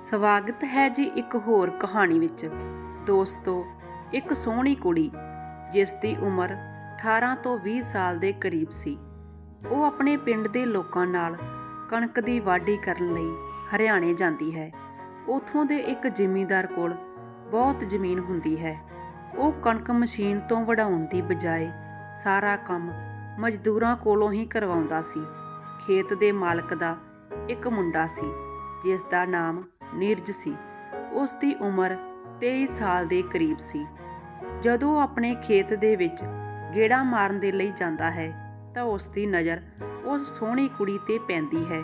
ਸਵਾਗਤ ਹੈ ਜੀ ਇੱਕ ਹੋਰ ਕਹਾਣੀ ਵਿੱਚ। ਦੋਸਤੋ, ਇੱਕ ਸੋਹਣੀ ਕੁੜੀ, ਜਿਸ ਦੀ ਉਮਰ 18 ਤੋਂ 20 ਸਾਲ ਦੇ ਕਰੀਬ ਸੀ, ਉਹ ਆਪਣੇ ਪਿੰਡ ਦੇ ਲੋਕਾਂ ਨਾਲ ਕਣਕ ਦੀ ਵਾਢੀ ਕਰਨ ਲਈ ਹਰਿਆਣੇ ਜਾਂਦੀ ਹੈ। ਉਥੋਂ ਦੇ ਇੱਕ ਜ਼ਿਮੀਂਦਾਰ ਕੋਲ ਬਹੁਤ ਜ਼ਮੀਨ ਹੁੰਦੀ ਹੈ। ਉਹ ਕਣਕ ਮਸ਼ੀਨ ਤੋਂ ਵਢਾਉਣ ਦੀ ਬਜਾਏ ਸਾਰਾ ਕੰਮ ਮਜ਼ਦੂਰਾਂ ਕੋਲੋਂ ਹੀ ਕਰਵਾਉਂਦਾ ਸੀ। ਖੇਤ ਦੇ ਮਾਲਕ ਦਾ ਇੱਕ ਮੁੰਡਾ ਸੀ, ਜਿਸ ਦਾ ਨਾਮ ਨਿਰਜ ਸੀ। ਉਸ ਦੀ ਉਮਰ 23 ਸਾਲ ਦੇ ਕਰੀਬ ਸੀ। ਜਦੋਂ ਆਪਣੇ ਖੇਤ ਦੇ ਵਿੱਚ ਗੇੜਾ ਮਾਰਨ ਦੇ ਲਈ ਜਾਂਦਾ ਹੈ, ਤਾਂ ਉਸ ਦੀ ਨਜ਼ਰ ਉਸ ਸੋਹਣੀ ਕੁੜੀ ਤੇ ਪੈਂਦੀ ਹੈ,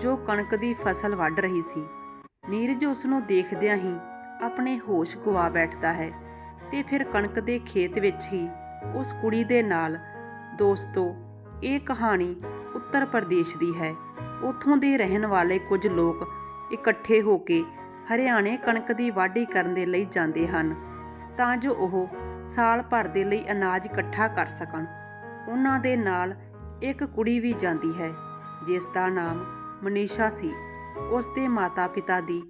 ਜੋ ਕਣਕ ਦੀ ਫਸਲ ਵੱਢ ਰਹੀ ਸੀ। ਨੀਰਜ ਉਸ ਨੂੰ ਦੇਖਦਿਆਂ ਹੀ ਆਪਣੇ ਹੋਸ਼ ਗਵਾ ਬੈਠਦਾ ਹੈ ਤੇ ਫਿਰ ਕਣਕ ਦੇ ਖੇਤ ਵਿੱਚ ਹੀ ਉਸ ਕੁੜੀ ਦੇ ਨਾਲ ਦੋਸਤੋ, ਇਹ ਕਹਾਣੀ ਉੱਤਰ ਪ੍ਰਦੇਸ਼ ਦੀ ਹੈ। ਉੱਥੋਂ ਦੇ ਰਹਿਣ ਵਾਲੇ ਕੁਝ ਲੋਕ ਇਕੱਠੇ ਹੋ ਕੇ ਹਰਿਆਣੇ ਕਣਕ ਦੀ ਵਾਢੀ ਕਰਨ ਦੇ ਲਈ ਜਾਂਦੇ ਹਨ, ਤਾਂ ਜੋ ਉਹ ਸਾਲ ਭਰ ਦੇ ਲਈ ਅਨਾਜ ਇਕੱਠਾ ਕਰ ਸਕਣ। ਉਹਨਾਂ ਦੇ ਨਾਲ ਇੱਕ ਕੁੜੀ ਵੀ ਜਾਂਦੀ ਹੈ, ਜਿਸ ਦਾ ਨਾਮ ਮਨੀਸ਼ਾ ਸੀ। ਉਸ ਦੇ ਮਾਤਾ-ਪਿਤਾ ਦੀ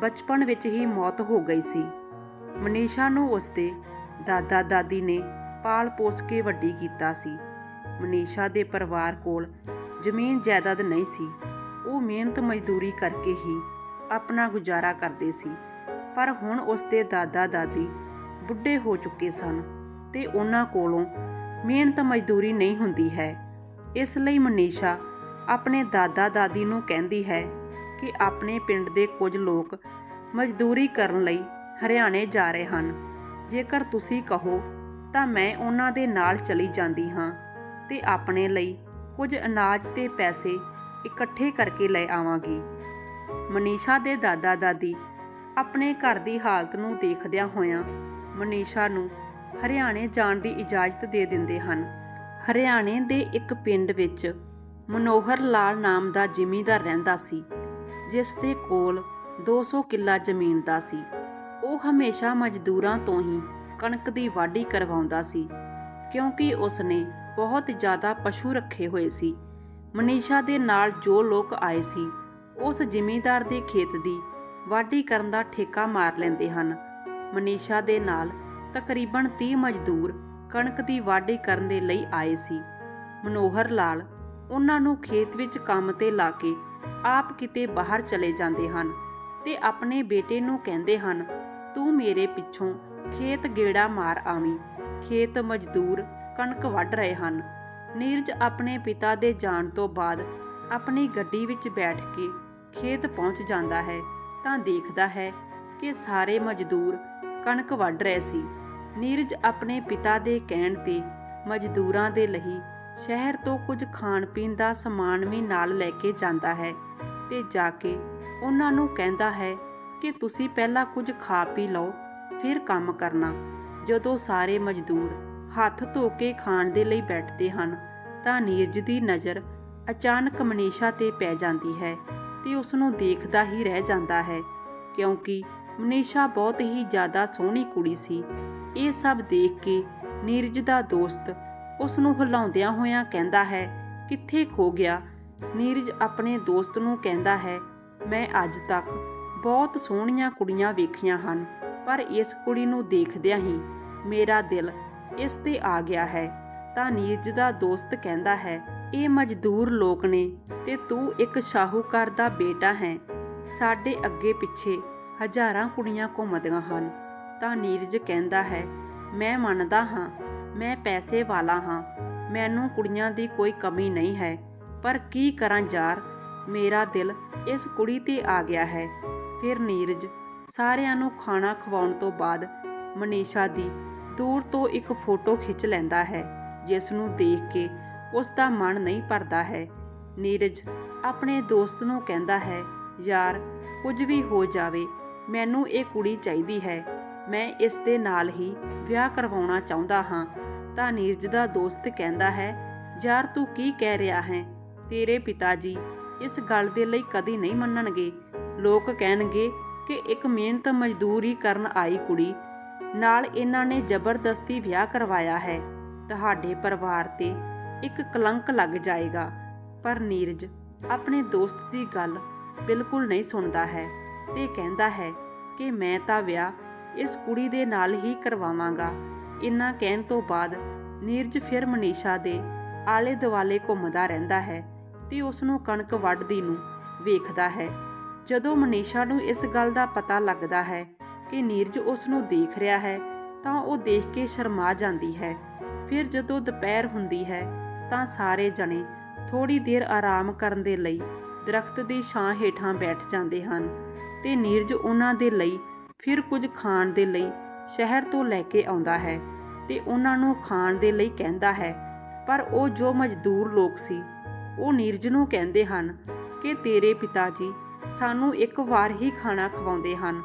ਬਚਪਨ ਵਿੱਚ ਹੀ ਮੌਤ ਹੋ ਗਈ ਸੀ। ਮਨੀਸ਼ਾ ਨੂੰ ਉਸ ਦੇ ਦਾਦਾ-ਦਾਦੀ ਨੇ ਪਾਲ ਪੋਸ ਕੇ ਵੱਡੀ ਕੀਤਾ ਸੀ। ਮਨੀਸ਼ਾ ਦੇ ਪਰਿਵਾਰ ਕੋਲ ਜ਼ਮੀਨ ਜਾਇਦਾਦ ਨਹੀਂ ਸੀ। ਉਹ ਮਿਹਨਤ ਮਜ਼ਦੂਰੀ ਕਰਕੇ ਹੀ ਆਪਣਾ ਗੁਜ਼ਾਰਾ ਕਰਦੇ ਸੀ। ਪਰ ਹੁਣ ਉਸ ਦੇ ਦਾਦਾ-ਦਾਦੀ ਬੁੱਢੇ ਹੋ ਚੁੱਕੇ ਸਨ ਤੇ ਉਹਨਾਂ ਕੋਲੋਂ ਮਿਹਨਤ ਮਜ਼ਦੂਰੀ ਨਹੀਂ ਹੁੰਦੀ ਹੈ। ਇਸ ਲਈ ਮਨੀਸ਼ਾ ਆਪਣੇ ਦਾਦਾ-ਦਾਦੀ ਨੂੰ ਕਹਿੰਦੀ ਹੈ ਕਿ ਆਪਣੇ ਪਿੰਡ ਦੇ ਕੁਝ ਲੋਕ ਮਜ਼ਦੂਰੀ ਕਰਨ ਲਈ ਹਰਿਆਣੇ ਜਾ ਰਹੇ ਹਨ। ਜੇਕਰ ਤੁਸੀਂ ਕਹੋ, ਤਾਂ ਮੈਂ ਉਹਨਾਂ ਦੇ ਨਾਲ ਚਲੀ ਜਾਂਦੀ ਹਾਂ ਤੇ ਆਪਣੇ ਲਈ ਕੁਝ ਅਨਾਜ ਤੇ ਪੈਸੇ ਇਕੱਠੇ ਕਰਕੇ ਲੈ ਆਵਾਂਗੀ। ਮਨੀਸ਼ਾ ਦੇ ਦਾਦਾ ਦਾਦੀ ਆਪਣੇ ਘਰ ਦੀ ਹਾਲਤ ਨੂੰ ਦੇਖਦਿਆਂ ਹੋਇਆਂ ਮਨੀਸ਼ਾ ਨੂੰ ਹਰਿਆਣੇ ਜਾਣ ਦੀ ਇਜਾਜ਼ਤ ਦੇ ਦਿੰਦੇ ਹਨ। ਹਰਿਆਣੇ ਦੇ ਇੱਕ ਪਿੰਡ ਵਿੱਚ ਮਨੋਹਰ ਲਾਲ ਨਾਮ ਦਾ ਜ਼ਿਮੀਂਦਾਰ ਰਹਿੰਦਾ ਸੀ ਜਿਸ ਦੇ ਕੋਲ 200 ਕਿੱਲਾ ਜ਼ਮੀਨ ਦਾ ਸੀ। ਉਹ ਹਮੇਸ਼ਾ ਮਜ਼ਦੂਰਾਂ ਤੋਂ ਹੀ ਕਣਕ ਦੀ ਵਾਢੀ ਕਰਵਾਉਂਦਾ ਸੀ, ਕਿਉਂਕਿ ਉਸ ਨੇ ਬਹੁਤ ਜ਼ਿਆਦਾ ਪਸ਼ੂ ਰੱਖੇ ਹੋਏ ਸੀ। ਮਨੀਸ਼ਾ ਦੇ ਨਾਲ ਜੋ ਲੋਕ ਆਏ ਸੀ, ਉਸ ਜ਼ਿਮੀਂਦਾਰ ਦੇ ਖੇਤ ਦੀ ਵਾਢੀ ਕਰਨ ਦਾ ਠੇਕਾ ਮਾਰ ਲੈਂਦੇ ਹਨ। ਮਨੀਸ਼ਾ ਦੇ ਨਾਲ ਤਕਰੀਬਨ 30 ਮਜ਼ਦੂਰ ਕਣਕ ਦੀ ਵਾਢੀ ਕਰਨ ਦੇ ਲਈ ਆਏ ਸੀ। ਮਨੋਹਰ ਲਾਲ ਉਹਨਾਂ ਨੂੰ ਖੇਤ ਵਿੱਚ ਕੰਮ ਤੇ ਲਾ ਕੇ ਆਪ ਕਿਤੇ ਬਾਹਰ ਚਲੇ ਜਾਂਦੇ ਹਨ ਤੇ ਆਪਣੇ ਬੇਟੇ ਨੂੰ ਕਹਿੰਦੇ ਹਨ, ਤੂੰ ਮੇਰੇ ਪਿੱਛੋਂ ਖੇਤ ਗੇੜਾ ਮਾਰ ਆਵੀਂ। ਖੇਤ ਮਜ਼ਦੂਰ ਕਣਕ ਵੱਢ ਰਹੇ ਹਨ। ਨੀਰਜ ਆਪਣੇ ਪਿਤਾ ਦੇ ਜਾਣ ਤੋਂ ਬਾਅਦ ਆਪਣੀ ਗੱਡੀ ਵਿੱਚ ਬੈਠ ਕੇ ਖੇਤ ਪਹੁੰਚ ਜਾਂਦਾ ਹੈ ਤਾਂ ਦੇਖਦਾ ਹੈ ਕਿ ਸਾਰੇ ਮਜ਼ਦੂਰ ਕਣਕ ਵੱਢ ਰਹੇ ਸੀ। ਨੀਰਜ ਆਪਣੇ ਪਿਤਾ ਦੇ ਕਹਿਣ ਤੇ ਮਜ਼ਦੂਰਾਂ ਦੇ ਲਈ ਸ਼ਹਿਰ ਤੋਂ ਕੁਝ ਖਾਣ ਪੀਣ ਦਾ ਸਮਾਨ ਵੀ ਨਾਲ ਲੈ ਕੇ ਜਾਂਦਾ ਹੈ ਤੇ ਜਾ ਕੇ ਉਹਨਾਂ ਨੂੰ ਕਹਿੰਦਾ ਹੈ ਕਿ ਤੁਸੀਂ ਪਹਿਲਾਂ ਕੁਝ ਖਾ ਪੀ ਲਓ, ਫਿਰ ਕੰਮ ਕਰਨਾ। ਜਦੋਂ ਸਾਰੇ ਮਜ਼ਦੂਰ ਹੱਥ ਧੋ ਕੇ ਖਾਣ ਦੇ ਲਈ ਬੈਠਦੇ ਹਨ, ਤਾਂ ਨੀਰਜ ਦੀ ਨਜ਼ਰ ਅਚਾਨਕ ਮਨੀਸ਼ਾ ਤੇ ਪੈ ਜਾਂਦੀ ਹੈ ਤੇ ਉਸ ਨੂੰ ਦੇਖਦਾ ਹੀ ਰਹਿ ਜਾਂਦਾ ਹੈ, ਕਿਉਂਕਿ ਮਨੀਸ਼ਾ ਬਹੁਤ ਹੀ ਜ਼ਿਆਦਾ ਸੋਹਣੀ ਕੁੜੀ ਸੀ। ਇਹ ਸਭ ਦੇਖ ਕੇ ਨੀਰਜ ਦਾ ਦੋਸਤ ਉਸ ਨੂੰ ਹਿਲਾਉਂਦਿਆਂ ਹੋਇਆਂ ਕਹਿੰਦਾ ਹੈ, ਕਿੱਥੇ ਖੋ ਗਿਆ? ਨੀਰਜ ਆਪਣੇ ਦੋਸਤ ਨੂੰ ਕਹਿੰਦਾ ਹੈ, ਮੈਂ ਅੱਜ ਤੱਕ ਬਹੁਤ ਸੋਹਣੀਆਂ ਕੁੜੀਆਂ ਵੇਖੀਆਂ ਹਨ, ਪਰ ਇਸ ਕੁੜੀ ਨੂੰ ਦੇਖਦਿਆਂ ਹੀ ਮੇਰਾ ਦਿਲ ਇਸ ਤੇ ਆ ਗਿਆ ਹੈ। ਤਾਂ ਨੀਰਜ ਦਾ ਦੋਸਤ ਕਹਿੰਦਾ ਹੈ, ਇਹ ਮਜ਼ਦੂਰ ਲੋਕ ਨੇ ਤੇ ਤੂੰ ਇੱਕ ਸ਼ਾਹੂਕਾਰ ਦਾ ਬੇਟਾ ਹੈ। ਸਾਡੇ ਅੱਗੇ ਪਿੱਛੇ ਹਜ਼ਾਰਾਂ ਕੁੜੀਆਂ ਘੁੰਮਦੀਆਂ ਹਨ। ਤਾਂ ਨੀਰਜ ਕਹਿੰਦਾ ਹੈ, ਮੈਂ ਮੰਨਦਾ ਹਾਂ, ਮੈਂ ਪੈਸੇ ਵਾਲਾ ਹਾਂ। ਮੈਨੂੰ ਕੁੜੀਆਂ ਦੀ ਕੋਈ ਕਮੀ ਨਹੀਂ ਹੈ। ਪਰ ਕੀ ਕਰਾਂ ਯਾਰ, ਮੇਰਾ ਦਿਲ ਇਸ ਕੁੜੀ ਤੇ ਆ ਗਿਆ ਹੈ। ਫਿਰ ਨੀਰਜ ਸਾਰਿਆਂ ਨੂੰ ਖਾਣਾ ਖਵਾਉਣ ਤੋਂ ਬਾਅਦ ਮਨੀਸ਼ਾ ਦੀ ਦੂਰ ਤੋਂ ਇੱਕ ਫੋਟੋ ਖਿੱਚ ਲੈਂਦਾ ਹੈ, ਜਿਸ ਨੂੰ ਦੇਖ ਕੇ ਉਸ ਦਾ ਮਨ ਨਹੀਂ ਭਰਦਾ ਹੈ। ਨੀਰਜ ਆਪਣੇ ਦੋਸਤ ਨੂੰ ਕਹਿੰਦਾ ਹੈ, ਯਾਰ, ਕੁਝ ਵੀ ਹੋ ਜਾਵੇ, ਮੈਨੂੰ ਇਹ ਕੁੜੀ ਚਾਹੀਦੀ ਹੈ। ਮੈਂ ਇਸ ਦੇ ਨਾਲ ਹੀ ਵਿਆਹ ਕਰਵਾਉਣਾ ਚਾਹੁੰਦਾ ਹਾਂ। ਤਾਂ ਨੀਰਜ ਦਾ ਦੋਸਤ ਕਹਿੰਦਾ ਹੈ, ਯਾਰ, ਤੂੰ ਕੀ ਕਹਿ ਰਿਹਾ ਹੈ? ਤੇਰੇ ਪਿਤਾ ਜੀ ਇਸ ਗੱਲ ਦੇ ਲਈ ਕਦੀ ਨਹੀਂ ਮੰਨਣਗੇ। ਲੋਕ ਕਹਿਣਗੇ ਕਿ ਇੱਕ ਮਿਹਨਤ ਮਜ਼ਦੂਰੀ ਕਰਨ ਆਈ ਕੁੜੀ ਨਾਲ ਇਹਨਾਂ ਨੇ ਜ਼ਬਰਦਸਤੀ ਵਿਆਹ ਕਰਵਾਇਆ ਹੈ। ਤੁਹਾਡੇ ਪਰਿਵਾਰ ਤੇ ਇੱਕ ਕਲੰਕ ਲੱਗ ਜਾਏਗਾ। ਪਰ ਨੀਰਜ ਆਪਣੇ ਦੋਸਤ ਦੀ ਗੱਲ ਬਿਲਕੁਲ ਨਹੀਂ ਸੁਣਦਾ ਹੈ ਤੇ ਕਹਿੰਦਾ ਹੈ ਕਿ ਮੈਂ ਤਾਂ ਵਿਆਹ ਇਸ ਕੁੜੀ ਦੇ ਨਾਲ ਹੀ ਕਰਵਾਵਾਂਗਾ। ਇੰਨਾ ਕਹਿਣ ਤੋਂ ਬਾਅਦ ਨੀਰਜ ਫਿਰ ਮਨੀਸ਼ਾ ਦੇ ਆਲੇ ਦੁਆਲੇ ਘੁੰਮਦਾ ਰਹਿੰਦਾ ਹੈ ਤੇ ਉਸ ਨੂੰ ਕਣਕ ਵੱਢਦੀ ਨੂੰ ਵੇਖਦਾ ਹੈ। ਜਦੋਂ ਮਨੀਸ਼ਾ ਨੂੰ ਇਸ ਗੱਲ ਦਾ ਪਤਾ ਲੱਗਦਾ ਹੈ ਕਿ ਨੀਰਜ ਉਸ ਨੂੰ ਦੇਖ ਰਿਹਾ ਹੈ, ਤਾਂ ਉਹ ਦੇਖ ਕੇ ਸ਼ਰਮਾ ਜਾਂਦੀ ਹੈ। ਫਿਰ ਜਦੋਂ ਦੁਪਹਿਰ ਹੁੰਦੀ ਹੈ, ਤਾਂ ਸਾਰੇ ਜਣੇ ਥੋੜੀ ਦੇਰ ਆਰਾਮ ਕਰਨ ਦੇ ਲਈ ਦਰਖਤ ਦੀ ਛਾਂ ਹੇਠਾਂ ਬੈਠ ਜਾਂਦੇ ਹਨ ਤੇ ਨੀਰਜ ਉਹਨਾਂ ਦੇ ਲਈ, ਫਿਰ ਕੁਝ ਖਾਣ ਦੇ ਲਈ ਸ਼ਹਿਰ ਤੋਂ ਲੈ ਕੇ ਆਉਂਦਾ ਹੈ ਤੇ ਉਹਨਾਂ ਨੂੰ ਖਾਣ ਦੇ ਲਈ ਕਹਿੰਦਾ ਹੈ। ਪਰ ਉਹ ਜੋ ਮਜ਼ਦੂਰ ਲੋਕ ਸੀ, ਉਹ ਨੀਰਜ ਨੂੰ ਕਹਿੰਦੇ ਹਨ ਕਿ ਤੇਰੇ ਪਿਤਾ ਜੀ ਸਾਨੂੰ ਇੱਕ ਵਾਰ ਹੀ ਖਾਣਾ ਖਵਾਉਂਦੇ ਹਨ।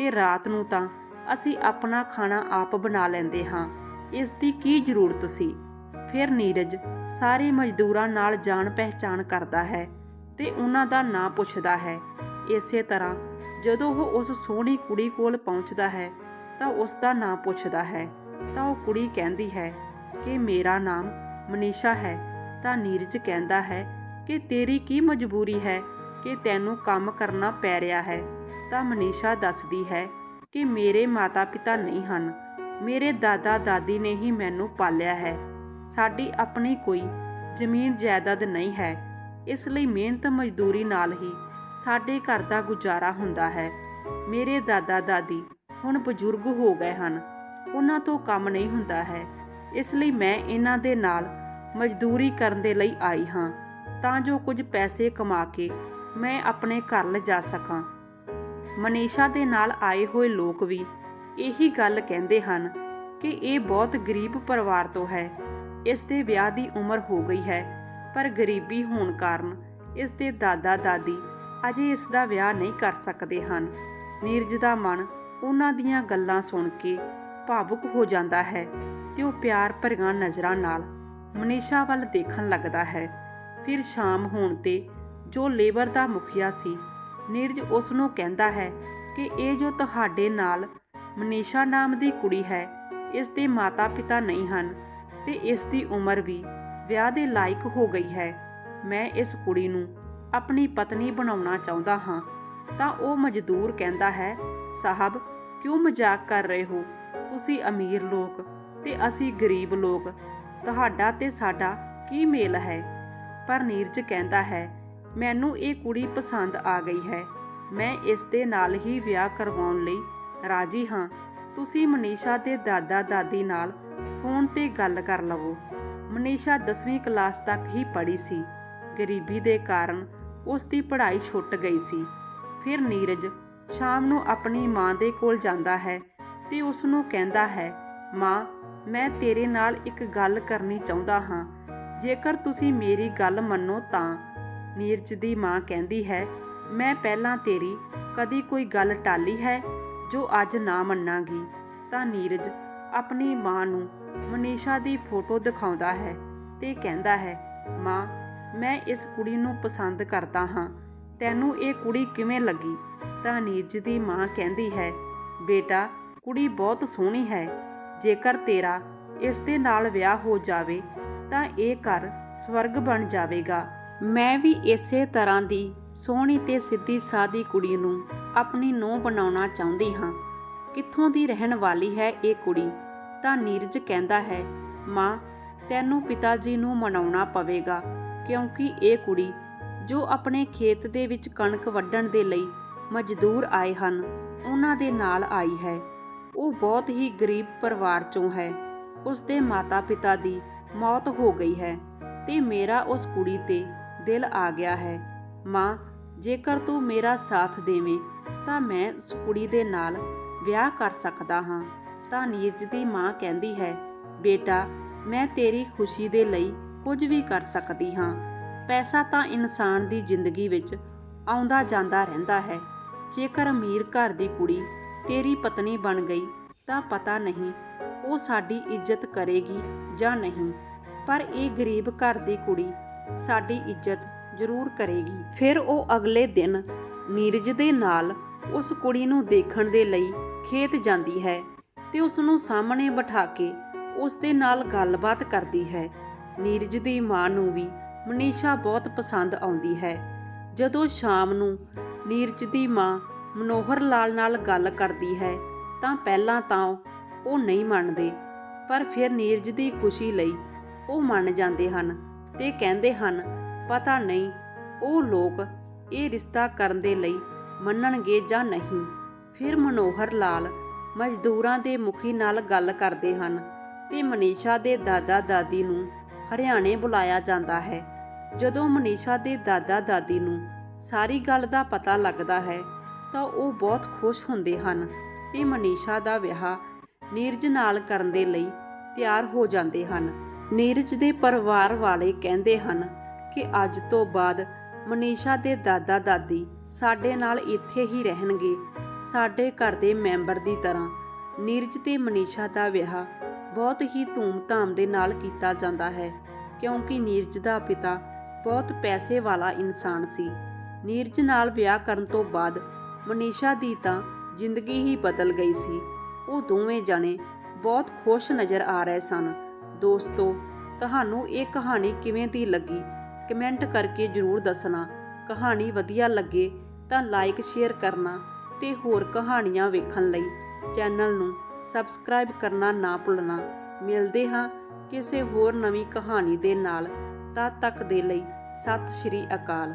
ਤੇ ਰਾਤ ਨੂੰ ਤਾਂ ਅਸੀਂ ਆਪਣਾ ਖਾਣਾ ਆਪ ਬਣਾ ਲੈਂਦੇ ਹਾਂ। ਇਸ ਦੀ ਕੀ ਜ਼ਰੂਰਤ ਸੀ? ਫਿਰ ਨੀਰਜ ਸਾਰੇ ਮਜ਼ਦੂਰਾਂ ਨਾਲ ਜਾਣ ਪਹਿਚਾਣ ਕਰਦਾ ਹੈ ਤੇ ਉਹਨਾਂ ਦਾ ਨਾਂ ਪੁੱਛਦਾ ਹੈ। ਇਸੇ ਤਰ੍ਹਾਂ ਜਦੋਂ ਉਹ ਉਸ ਸੋਹਣੀ ਕੁੜੀ ਕੋਲ ਪਹੁੰਚਦਾ ਹੈ ਤਾਂ ਉਸ ਦਾ ਨਾਂ ਪੁੱਛਦਾ ਹੈ। ਤਾਂ ਉਹ ਕੁੜੀ ਕਹਿੰਦੀ ਹੈ ਕਿ ਮੇਰਾ ਨਾਮ ਮਨੀਸ਼ਾ ਹੈ। ਤਾਂ ਨੀਰਜ ਕਹਿੰਦਾ ਹੈ ਕਿ ਤੇਰੀ ਕੀ ਮਜਬੂਰੀ ਹੈ ਕਿ ਤੈਨੂੰ ਕੰਮ ਕਰਨਾ ਪੈ ਰਿਹਾ ਹੈ? ਤਾਂ ਮਨੀਸ਼ਾ ਦੱਸਦੀ ਹੈ ਕਿ ਮੇਰੇ ਮਾਤਾ-ਪਿਤਾ ਨਹੀਂ ਹਨ। ਮੇਰੇ ਦਾਦਾ-ਦਾਦੀ ਨੇ ਹੀ ਮੈਨੂੰ ਪਾਲਿਆ ਹੈ। ਸਾਡੀ ਆਪਣੀ ਕੋਈ ਜ਼ਮੀਨ ਜਾਇਦਾਦ ਨਹੀਂ ਹੈ। ਇਸ ਲਈ ਮਿਹਨਤ ਮਜ਼ਦੂਰੀ ਨਾਲ ਹੀ ਸਾਡੇ ਘਰ ਦਾ ਗੁਜ਼ਾਰਾ ਹੁੰਦਾ ਹੈ। ਮੇਰੇ ਦਾਦਾ-ਦਾਦੀ ਹੁਣ ਬਜ਼ੁਰਗ ਹੋ ਗਏ ਹਨ। ਉਹਨਾਂ ਤੋਂ ਕੰਮ ਨਹੀਂ ਹੁੰਦਾ ਹੈ। ਇਸ ਲਈ ਮੈਂ ਇਹਨਾਂ ਦੇ ਨਾਲ ਮਜ਼ਦੂਰੀ ਕਰਨ ਦੇ ਲਈ ਆਈ ਹਾਂ। ਤਾਂ ਜੋ ਕੁਝ ਪੈਸੇ ਕਮਾ ਕੇ ਮੈਂ ਆਪਣੇ ਘਰ ਲਿਜਾ ਸਕਾਂ। ਮਨੀਸ਼ਾ ਦੇ ਨਾਲ ਆਏ ਹੋਏ ਲੋਕ ਵੀ ਇਹੀ ਗੱਲ ਕਹਿੰਦੇ ਹਨ ਕਿ ਇਹ ਬਹੁਤ ਗਰੀਬ ਪਰਿਵਾਰ ਤੋਂ ਹੈ। ਇਸ ਦੇ ਵਿਆਹ ਦੀ ਉਮਰ ਹੋ ਗਈ ਹੈ, ਪਰ ਗਰੀਬੀ ਹੋਣ ਕਾਰਨ ਇਸ ਦੇ ਦਾਦਾ ਦਾਦੀ ਅਜੇ ਇਸ ਦਾ ਵਿਆਹ ਨਹੀਂ ਕਰ ਸਕਦੇ ਹਨ। ਨੀਰਜ ਦਾ ਮਨ ਉਹਨਾਂ ਦੀਆਂ ਗੱਲਾਂ ਸੁਣ ਕੇ ਭਾਵੁਕ ਹੋ ਜਾਂਦਾ ਹੈ ਤੇ ਉਹ ਪਿਆਰ ਭਰੀਆਂ ਨਜ਼ਰਾਂ ਨਾਲ ਮਨੀਸ਼ਾ ਵੱਲ ਦੇਖਣ ਲੱਗਦਾ ਹੈ। ਫਿਰ ਸ਼ਾਮ ਹੋਣ ਤੇ ਜੋ ਲੇਬਰ ਦਾ ਮੁਖੀਆ ਸੀ ਨੀਰਜ ਉਸ ਨੂੰ ਕਹਿੰਦਾ ਹੈ ਕਿ ਇਹ ਜੋ ਤੁਹਾਡੇ ਨਾਲ ਮਨੀਸ਼ਾ ਨਾਮ ਦੀ ਕੁੜੀ ਹੈ, ਇਸ ਦੇ ਮਾਤਾ-ਪਿਤਾ ਨਹੀਂ ਹਨ ਤੇ ਇਸ ਦੀ ਉਮਰ ਵੀ ਵਿਆਹ ਦੇ ਲਾਇਕ ਹੋ ਗਈ ਹੈ। ਮੈਂ ਇਸ ਕੁੜੀ ਨੂੰ ਆਪਣੀ ਪਤਨੀ ਬਣਾਉਣਾ ਚਾਹੁੰਦਾ ਹਾਂ। ਤਾਂ ਉਹ ਮਜ਼ਦੂਰ ਕਹਿੰਦਾ ਹੈ, ਸਾਹਿਬ, ਕਿਉਂ ਮਜ਼ਾਕ ਕਰ ਰਹੇ ਹੋ? ਤੁਸੀਂ ਅਮੀਰ ਲੋਕ ਤੇ ਅਸੀਂ ਗਰੀਬ ਲੋਕ। ਤੁਹਾਡਾ ਤੇ ਸਾਡਾ ਕੀ ਮੇਲ ਹੈ? ਪਰ ਨੀਰਜ ਕਹਿੰਦਾ ਹੈ ਮੈਨੂੰ ਇਹ ਕੁੜੀ ਪਸੰਦ ਆ ਗਈ ਹੈ। ਮੈਂ ਇਸ ਦੇ ਨਾਲ ਹੀ ਵਿਆਹ ਕਰਵਾਉਣ ਲਈ ਰਾਜੀ ਹਾਂ। ਤੁਸੀਂ ਮਨੀਸ਼ਾ ਦੇ ਦਾਦਾ ਦਾਦੀ ਨਾਲ ਫੋਨ ਤੇ ਗੱਲ ਕਰ ਲਵੋ। ਮਨੀਸ਼ਾ 10ਵੀਂ ਕਲਾਸ ਤੱਕ ਹੀ ਪੜ੍ਹੀ ਸੀ। ਗਰੀਬੀ ਦੇ ਕਾਰਨ ਉਸ ਦੀ ਪੜ੍ਹਾਈ ਛੁੱਟ ਗਈ ਸੀ। ਫਿਰ ਨੀਰਜ ਸ਼ਾਮ ਨੂੰ ਆਪਣੀ ਮਾਂ ਦੇ ਕੋਲ ਜਾਂਦਾ ਹੈ ਤੇ ਉਸ ਨੂੰ ਕਹਿੰਦਾ ਹੈ, ਮਾਂ, ਮੈਂ ਤੇਰੇ ਨਾਲ ਇੱਕ ਗੱਲ ਕਰਨੀ ਚਾਹੁੰਦਾ ਹਾਂ। ਜੇਕਰ ਤੁਸੀਂ ਮੇਰੀ ਗੱਲ ਮੰਨੋ ਤਾਂ ਨੀਰਜ ਦੀ ਮਾਂ ਕਹਿੰਦੀ ਹੈ, ਮੈਂ ਪਹਿਲਾਂ ਤੇਰੀ ਕਦੀ ਕੋਈ ਗੱਲ ਟਾਲੀ ਹੈ ਜੋ ਅੱਜ ਨਾ ਮੰਨਾਂਗੀ। ਤਾਂ ਨੀਰਜ ਆਪਣੀ ਮਾਂ ਨੂੰ ਮਨੀਸ਼ਾ ਦੀ ਫੋਟੋ ਦਿਖਾਉਂਦਾ ਹੈ ਤੇ ਕਹਿੰਦਾ ਹੈ, ਮਾਂ, ਮੈਂ ਇਸ ਕੁੜੀ ਨੂੰ ਪਸੰਦ ਕਰਦਾ ਹਾਂ। ਤੈਨੂੰ ਇਹ ਕੁੜੀ ਕਿਵੇਂ ਲੱਗੀ? ਤਾਂ ਨੀਰਜ ਦੀ ਮਾਂ ਕਹਿੰਦੀ ਹੈ, ਬੇਟਾ, ਕੁੜੀ ਬਹੁਤ ਸੋਹਣੀ ਹੈ। ਜੇਕਰ ਤੇਰਾ ਇਸ ਦੇ ਨਾਲ ਵਿਆਹ ਹੋ ਜਾਵੇ, ਤਾਂ ਇਹ ਘਰ ਸਵਰਗ ਬਣ ਜਾਵੇਗਾ। ਮੈਂ ਵੀ ਇਸੇ ਤਰ੍ਹਾਂ ਦੀ ਸੋਹਣੀ ਤੇ ਸਿੱਧੀ ਸਾਦੀ ਕੁੜੀ ਨੂੰ ਆਪਣੀ ਨੂੰਹ ਬਣਾਉਣਾ ਚਾਹੁੰਦੀ ਹਾਂ। ਕਿੱਥੋਂ ਦੀ ਰਹਿਣ ਵਾਲੀ ਹੈ ਇਹ ਕੁੜੀ? ਤਾਂ ਨੀਰਜ ਕਹਿੰਦਾ ਹੈ, ਮਾਂ, ਤੈਨੂੰ ਪਿਤਾ ਜੀ ਨੂੰ ਮਨਾਉਣਾ ਪਵੇਗਾ, ਕਿਉਂਕਿ ਇਹ ਕੁੜੀ ਜੋ ਆਪਣੇ ਖੇਤ ਦੇ ਵਿੱਚ ਕਣਕ ਵੱਢਣ ਦੇ ਲਈ ਮਜ਼ਦੂਰ ਆਏ ਹਨ, ਉਹਨਾਂ ਦੇ ਨਾਲ ਆਈ ਹੈ। ਉਹ ਬਹੁਤ ਹੀ ਗਰੀਬ ਪਰਿਵਾਰ ਚੋਂ ਹੈ। ਉਸ ਦੇ ਮਾਤਾ-ਪਿਤਾ ਦੀ ਮੌਤ ਹੋ ਗਈ ਹੈ ਤੇ ਮੇਰਾ ਉਸ ਕੁੜੀ ਤੇ ਦਿਲ ਆ ਗਿਆ ਹੈ। ਮਾਂ, ਜੇਕਰ ਤੂੰ ਮੇਰਾ ਸਾਥ ਦੇਵੇਂ, ਤਾਂ ਮੈਂ ਉਸ ਕੁੜੀ ਦੇ ਨਾਲ ਵਿਆਹ ਕਰ ਸਕਦਾ ਹਾਂ, ਤਾਂ ਨੀਰਜ ਦੀ ਮਾਂ ਕਹਿੰਦੀ ਹੈ, ਬੇਟਾ, ਮੈਂ ਤੇਰੀ ਖੁਸ਼ੀ ਦੇ ਲਈ ਕੁਝ ਵੀ ਕਰ ਸਕਦੀ ਹਾਂ। ਪੈਸਾ ਤਾਂ ਇਨਸਾਨ ਦੀ ਜ਼ਿੰਦਗੀ ਵਿੱਚ ਆਉਂਦਾ ਜਾਂਦਾ ਰਹਿੰਦਾ ਹੈ। ਜੇਕਰ ਅਮੀਰ ਘਰ ਦੀ ਕੁੜੀ ਤੇਰੀ ਪਤਨੀ ਬਣ ਗਈ, ਤਾਂ ਪਤਾ ਨਹੀਂ ਉਹ ਸਾਡੀ ਇੱਜ਼ਤ ਕਰੇਗੀ ਜਾਂ ਨਹੀਂ। ਪਰ ਇਹ ਗਰੀਬ ਘਰ ਦੀ ਕੁੜੀ ਸਾਡੀ ਇੱਜ਼ਤ ਜ਼ਰੂਰ ਕਰੇਗੀ। ਫਿਰ ਉਹ ਅਗਲੇ ਦਿਨ ਨੀਰਜ ਦੇ ਨਾਲ ਉਸ ਕੁੜੀ ਨੂੰ ਦੇਖਣ ਦੇ ਲਈ ਖੇਤ ਜਾਂਦੀ ਹੈ ਤੇ ਉਸ ਨੂੰ ਸਾਹਮਣੇ ਬਿਠਾ ਕੇ ਉਸ ਦੇ ਨਾਲ ਗੱਲਬਾਤ ਕਰਦੀ ਹੈ। ਨੀਰਜ ਦੀ ਮਾਂ ਨੂੰ ਵੀ ਮਨੀਸ਼ਾ ਬਹੁਤ ਪਸੰਦ ਆਉਂਦੀ ਹੈ। ਜਦੋਂ ਸ਼ਾਮ ਨੂੰ ਨੀਰਜ ਦੀ ਮਾਂ ਮਨੋਹਰ ਲਾਲ ਨਾਲ ਗੱਲ ਕਰਦੀ ਹੈ ਤਾਂ ਪਹਿਲਾਂ ਤਾਂ ਉਹ ਨਹੀਂ ਮੰਨਦੇ, ਪਰ ਫਿਰ ਨੀਰਜ ਦੀ ਖੁਸ਼ੀ ਲਈ ਉਹ ਮੰਨ ਜਾਂਦੇ ਹਨ। ਤੇ ਕਹਿੰਦੇ ਹਨ, ਪਤਾ ਨਹੀਂ, ਉਹ ਲੋਕ ਇਹ ਰਿਸ਼ਤਾ ਕਰਨ ਦੇ ਲਈ ਮੰਨਣਗੇ ਜਾਂ ਨਹੀਂ। ਫਿਰ ਮਨੋਹਰ ਲਾਲ ਮਜ਼ਦੂਰਾਂ ਦੇ ਮੁਖੀ ਨਾਲ ਗੱਲ ਕਰਦੇ ਹਨ ਤੇ ਮਨੀਸ਼ਾ ਦੇ ਦਾਦਾ ਦਾਦੀ ਨੂੰ ਹਰਿਆਣੇ ਬੁਲਾਇਆ ਜਾਂਦਾ ਹੈ। ਜਦੋਂ ਮਨੀਸ਼ਾ ਦੇ ਦਾਦਾ ਦਾਦੀ ਨੂੰ ਸਾਰੀ ਗੱਲ ਦਾ ਪਤਾ ਲੱਗਦਾ ਹੈ, ਤਾਂ ਉਹ ਬਹੁਤ ਖੁਸ਼ ਹੁੰਦੇ ਹਨ ਤੇ ਮਨੀਸ਼ਾ ਦਾ ਵਿਆਹ ਨੀਰਜ ਨਾਲ ਕਰਨ ਦੇ ਲਈ ਤਿਆਰ ਹੋ ਜਾਂਦੇ ਹਨ। ਨੀਰਜ ਦੇ ਪਰਿਵਾਰ ਵਾਲੇ ਕਹਿੰਦੇ ਹਨ ਕਿ ਅੱਜ ਤੋਂ ਬਾਅਦ ਮਨੀਸ਼ਾ ਦੇ ਦਾਦਾ ਦਾਦੀ ਸਾਡੇ ਨਾਲ ਇੱਥੇ ਹੀ ਰਹਿਣਗੇ। ਸਾਡੇ ਘਰ ਦੇ ਮੈਂਬਰ ਦੀ ਤਰ੍ਹਾਂ ਨੀਰਜ ਤੇ ਮਨੀਸ਼ਾ ਦਾ ਵਿਆਹ ਬਹੁਤ ਹੀ ਧੂਮ-ਧਾਮ ਦੇ ਨਾਲ ਕੀਤਾ ਜਾਂਦਾ ਹੈ, ਕਿਉਂਕਿ ਨੀਰਜ ਦਾ ਪਿਤਾ ਬਹੁਤ ਪੈਸੇ ਵਾਲਾ ਇਨਸਾਨ ਸੀ। ਨੀਰਜ ਨਾਲ ਵਿਆਹ ਕਰਨ ਤੋਂ ਬਾਅਦ ਮਨੀਸ਼ਾ ਦੀ ਤਾਂ ਜ਼ਿੰਦਗੀ ਹੀ ਬਦਲ ਗਈ ਸੀ। ਉਹ ਦੋਵੇਂ ਜਣੇ ਬਹੁਤ ਖੁਸ਼ ਨਜ਼ਰ ਆ ਰਹੇ ਸਨ। ਦੋਸਤੋ, ਤੁਹਾਨੂੰ ਇਹ ਕਹਾਣੀ ਕਿਵੇਂ ਦੀ ਲੱਗੀ? ਕਮੈਂਟ ਕਰਕੇ ਜਰੂਰ ਦੱਸਣਾ। ਕਹਾਣੀ ਵਧੀਆ ਲੱਗੇ ਤਾਂ ਲਾਈਕ, ਸ਼ੇਅਰ ਕਰਨਾ ਤੇ ਹੋਰ ਕਹਾਣੀਆਂ ਵੇਖਣ ਲਈ ਚੈਨਲ ਨੂੰ ਸਬਸਕ੍ਰਾਈਬ ਕਰਨਾ ਨਾ ਭੁੱਲਣਾ। ਮਿਲਦੇ ਹਾਂ ਕਿਸੇ ਹੋਰ ਨਵੀਂ ਕਹਾਣੀ ਦੇ ਨਾਲ। ਤਦ ਤੱਕ ਦੇ ਲਈ ਸਤਿ ਸ਼੍ਰੀ ਅਕਾਲ।